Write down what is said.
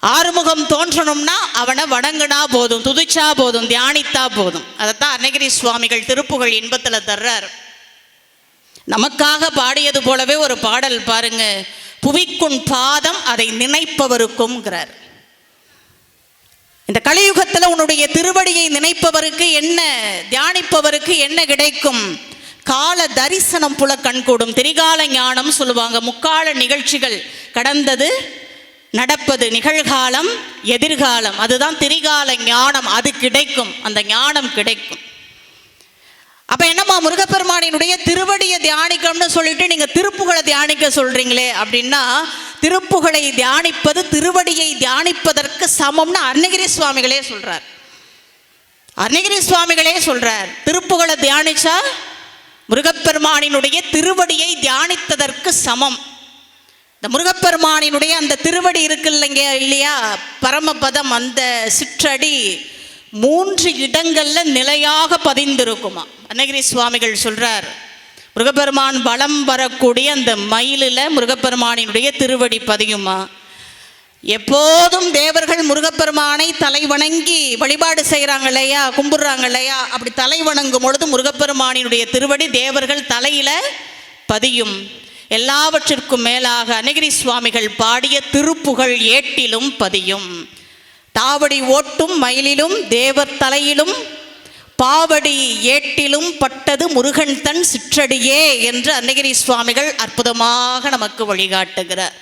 ஆறுமுகம் தோன்றணும்னா அவனை வணங்குனா போதும் துதிச்சா போதும் தியானித்தா போதும். அதைத்தான் அன்னகிரி சுவாமிகள் திருப்புகழ் இன்பத்தில் தர்றார். நமக்காக பாடியது போலவே ஒரு பாடல் பாருங்க புவிக்குன் பாதம் அதை நினைப்பவருக்கும்ங்கிறார். இந்த கலியுகத்தில் உன்னுடைய திருவடியை நினைப்பவருக்கு என்ன தியானிப்பவருக்கு என்ன கிடைக்கும்? கால தரிசனம் புல கண்கூடும் திரிகால ஞானம் சொல்லுவாங்க. முக்கால நிகழ்ச்சிகள் கடந்தது நடப்பது நிகழ்காலம் எதிர்காலம். அதுதான் திரிகால ஞானம். அது கிடைக்கும். அந்த ஞானம் கிடைக்கும். அப்ப என்னம்மா முருகப்பெருமானினுடைய திருவடியை தியானிக்கணும்னு சொல்லிட்டு நீங்க திருப்புகளை தியானிக்க சொல்றீங்களே அப்படின்னா திருப்புகளை தியானிப்பது திருவடியை தியானிப்பதற்கு சமம்னு அருணகிரி சுவாமிகளே சொல்றார். அருணகிரி சுவாமிகளே சொல்றார் திருப்புகழை தியானிச்சா முருகப்பெருமானினுடைய திருவடியை தியானித்ததற்கு சமம். இந்த முருகப்பெருமானினுடைய அந்த திருவடி இருக்கு இல்லைங்க இல்லையா? பரமபதம் அந்த சிற்றடி மூன்று இடங்களில் நிலையாக பதிந்திருக்குமா? அன்னகிரி சுவாமிகள் சொல்கிறார் முருகப்பெருமான் வலம் வரக்கூடிய அந்த மயிலில் முருகப்பெருமானினுடைய திருவடி பதியுமா? எப்போதும் தேவர்கள் முருகப்பெருமானை தலை வணங்கி வழிபாடு செய்கிறாங்க இல்லையா கும்பிடுறாங்க இல்லையா? அப்படி தலை வணங்கும் பொழுது முருகப்பெருமானினுடைய திருவடி தேவர்கள் தலையில் பதியும். எல்லாவற்றிற்கும் மேலாக அனகிரி சுவாமிகள் பாடிய திருப்புகழ் ஏட்டிலும் பதியும். தாவடி ஓட்டும் மயிலிலும் தேவர் தலையிலும் பாவடி ஏட்டிலும் பட்டது முருகன் தன் சிற்றடியே என்று அன்னகிரி சுவாமிகள் அற்புதமாக நமக்கு வழிகாட்டுகிறார்.